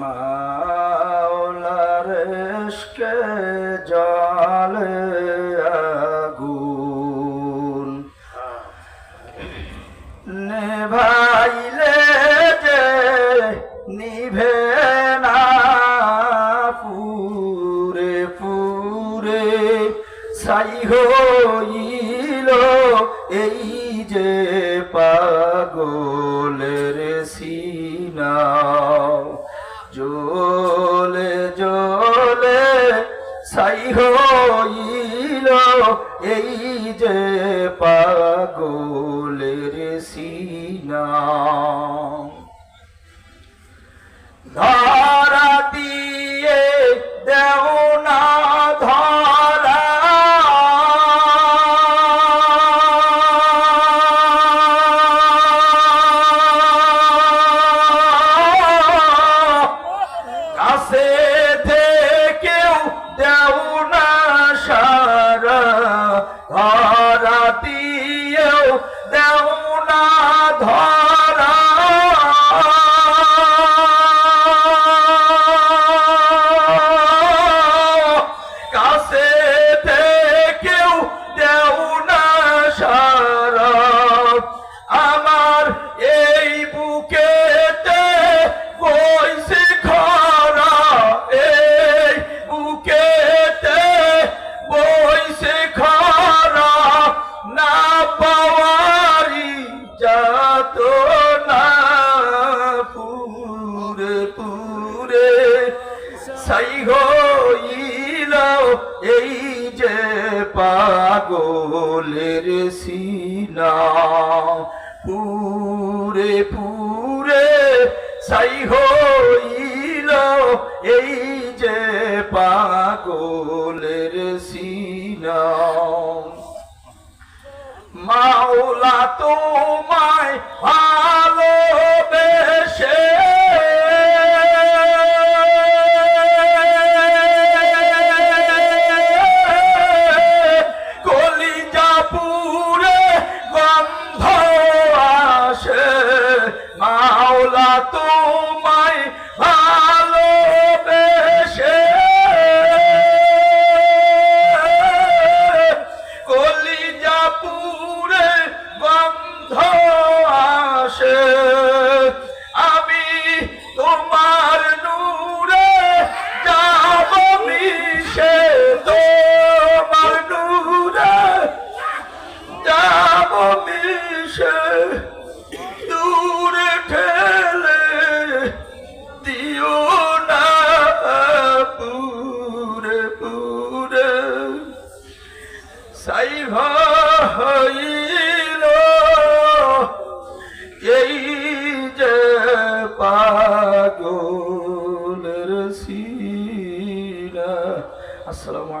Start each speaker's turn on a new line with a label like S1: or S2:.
S1: মাওলার এসকে জলে আগুন। নেভাইলে যে নিভে না পুরে পুরে সাই হইল এই যে পাগলের সাই হইল এই যে পাগলের সিনা। ধরা দিয়েও দেও না ধরা পাগলের সিনা পুরে পুরে সাই হইল। এই যে পাগলের সিনা মাওলা তোমায় হইল এই যে পাগলের সিনা আসসালামু